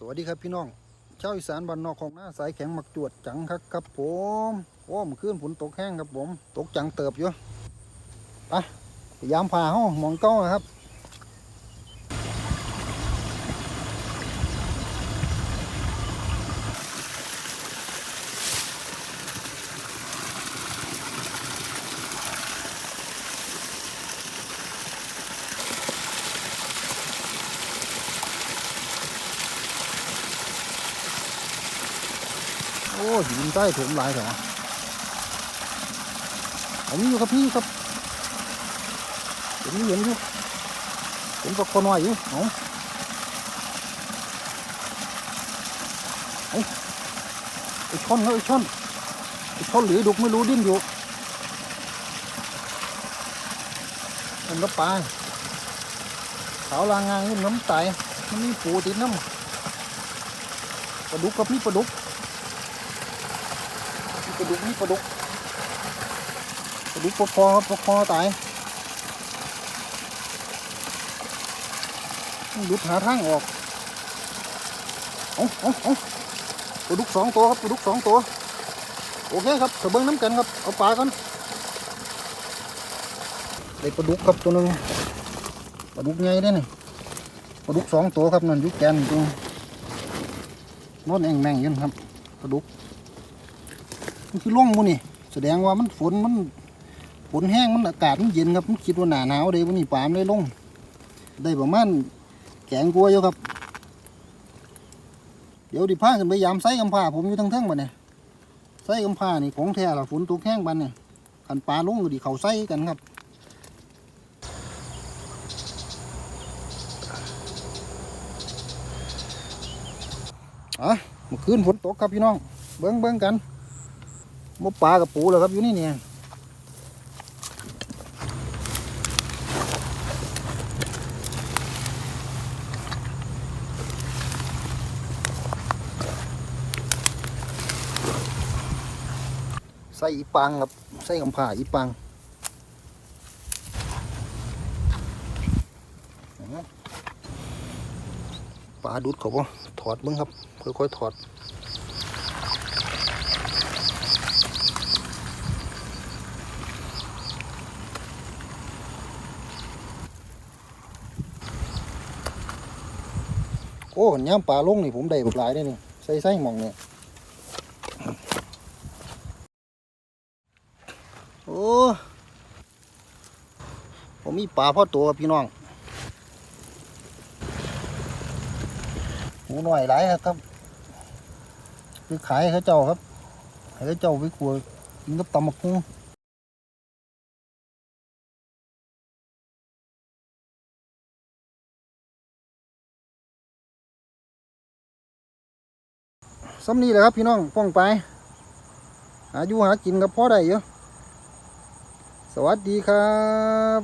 สวัสดีครับพี่น้องชาวอีสานบ้านนอกของหน้าสายแข็งมักจวดจังครับครับผมโอ้มขึ้นฝนตกแห้งครับผม ตกจังเติบอยู่ไปพยายามพาห้องมองเก้านครับ โอ้หินใต้ถมหลายแถวผมอยู่ครับพี่ครับผมเห็นอยู่ผมก็คนน้อยอยู่เอาเอไอ้ช่อนเฮ้ยไอ้ช่อนไอ้ช่อนหรือดุกไม่รู้ดิ้นอยู่มันก็ปลาขาวลางงางนี่น้ำไตมันมีปูติดน้ำปลาดุกครับนี่ปลาดุก ปลาดุกนี่ปลาดุกปลาดุกปลาคอครับปลาคอตายต้องหลุดหาทางออกเอาเอาเอาปลาดุกสองตัวครับปลาดุกสองตัวโอเคครับกระเบื้งน้ำกันครับเอาปลากันได้ปลาดุกครับตัวหนึงปลาดุกใหญ่เด้นี่ปลาดุกสองตัวครับนั่นยุกแกนตรงโน้นแองแมงยืนครับปลาดุก มันคือล่องมูนี่ แสดงว่ามันฝนมันฝนแห้งมันอากาศมันเย็นครับมันคิดว่าหนาหนาวเลยวันนี้ปามได้ลง ได้ประมาณแกงกลัวอยู่ครับ เดี๋ยวดิพากันไปยามไส้กำพร้าผมอยู่ทั้งเทั้งบัดเนี่ยไส้กำพร้านี่ของแท้ละฝนตกแห้งบันเนี่ยขันปลาลงก็ดิเขาไส้กันครับอะเมื่อคืนฝนตกครับพี่น้อง เบิ้งเบิ้งกัน มปลากับปูแล้วครับอยู่นี่เนี่ยใส่อีปังครับใส่กำผ่าอีปังปลาดุดเขาบ่ถอดมึงครับ ค่อยๆถอด โอ้ย่ำปลาลงนี่ผมได้บักหลายได้นี่ใส่ใส่มองเนี่ยโอ้ผมมีปลาพ่อตัวครับพี่น้องหูหน่อยหลายครับคือขายให้เขาเจ้าครับให้เขาเจ้าไปขัวกินกับตำมะพุง ซ้ำนี้แหละครับพี่น้องป้องไป หาอยู่หากินกับพ่อได้เยอะสวัสดีครับ